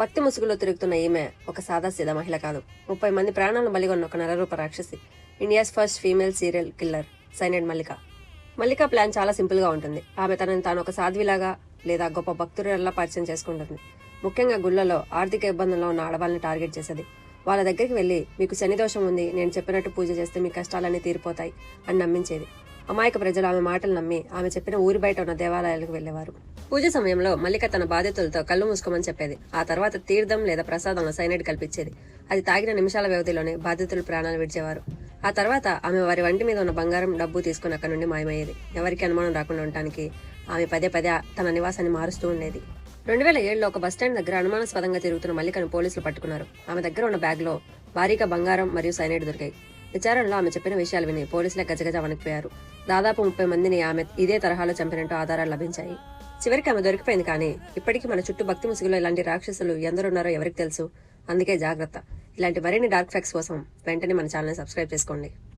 భక్తి ముసుగులో తిరుగుతున్న ఈమె ఒక సాదాసీదా మహిళ కాదు. ముప్పై మంది ప్రాణాలను బలిగొన్న ఒక నరరూప రాక్షసి. India's first female serial killer cyanide Mallika. Mallika plan చాలా సింపుల్గా ఉంటుంది. ఆమె తనని తాను ఒక సాధ్విలాగా లేదా గొప్ప భక్తురాల్లా పరిచయం చేసుకుంటుంది. ముఖ్యంగా గుళ్ళలో ఆర్థిక ఇబ్బందుల్లో ఉన్న ఆడవాళ్ళని టార్గెట్ చేసేది. వాళ్ళ దగ్గరికి వెళ్ళి మీకు శనిదోషం ఉంది నేను చెప్పినట్టు పూజ చేస్తే మీ కష్టాలన్నీ తీరిపోతాయి అని నమ్మించేది. అమాయక ప్రజలు ఆమె మాటలు నమ్మి ఆమె చెప్పిన ఊరి బయట ఉన్న దేవాలయాలకు వెళ్ళేవారు పూజ సమయంలో మల్లిక తన బాధితులతో కళ్ళు మూసుకోమని చెప్పేది. ఆ తర్వాత తీర్థం లేదా ప్రసాదంలో సైనైడ్ కల్పించేది. అది తాగిన నిమిషాల వ్యవధిలోనే బాధితులు ప్రాణాలు విడిచేవారు. ఆ తర్వాత ఆమె వారి వంటి మీద ఉన్న బంగారం డబ్బు తీసుకుని అక్కడి నుండి మాయమయ్యేది. ఎవరికి అనుమానం రాకుండా ఉండటానికి ఆమె పదే పదే తన నివాసాన్ని మారుస్తూ ఉండేది. రెండు వేల ఏడులో ఒక బస్టాండ్ దగ్గర అనుమానాస్పదంగా తిరుగుతున్న మల్లికను పోలీసులు పట్టుకున్నారు. ఆమె దగ్గర ఉన్న బ్యాగ్లో భారీగా బంగారం మరియు సైనైడ్ దొరికాయి. విచారణలో ఆమె చెప్పిన విషయాలు విని పోలీసులే గజగజ వణికిపోయారు. దాదాపు ముప్పై మందిని ఆమె ఇదే తరహాలో చంపినట్టు ఆధారాలు లభించాయి. చివరికి ఆమె దొరికిపోయింది కానీ ఇప్పటికీ మన చుట్టూ భక్తి ముసుగులో ఇలాంటి రాక్షసులు ఎందరున్నారో ఎవరికి తెలుసు? అందుకే జాగ్రత్త. ఇలాంటి మరిన్ని డార్క్ ఫ్యాక్స్ కోసం వెంటనే మన ఛానల్ని సబ్స్క్రైబ్ చేసుకోండి.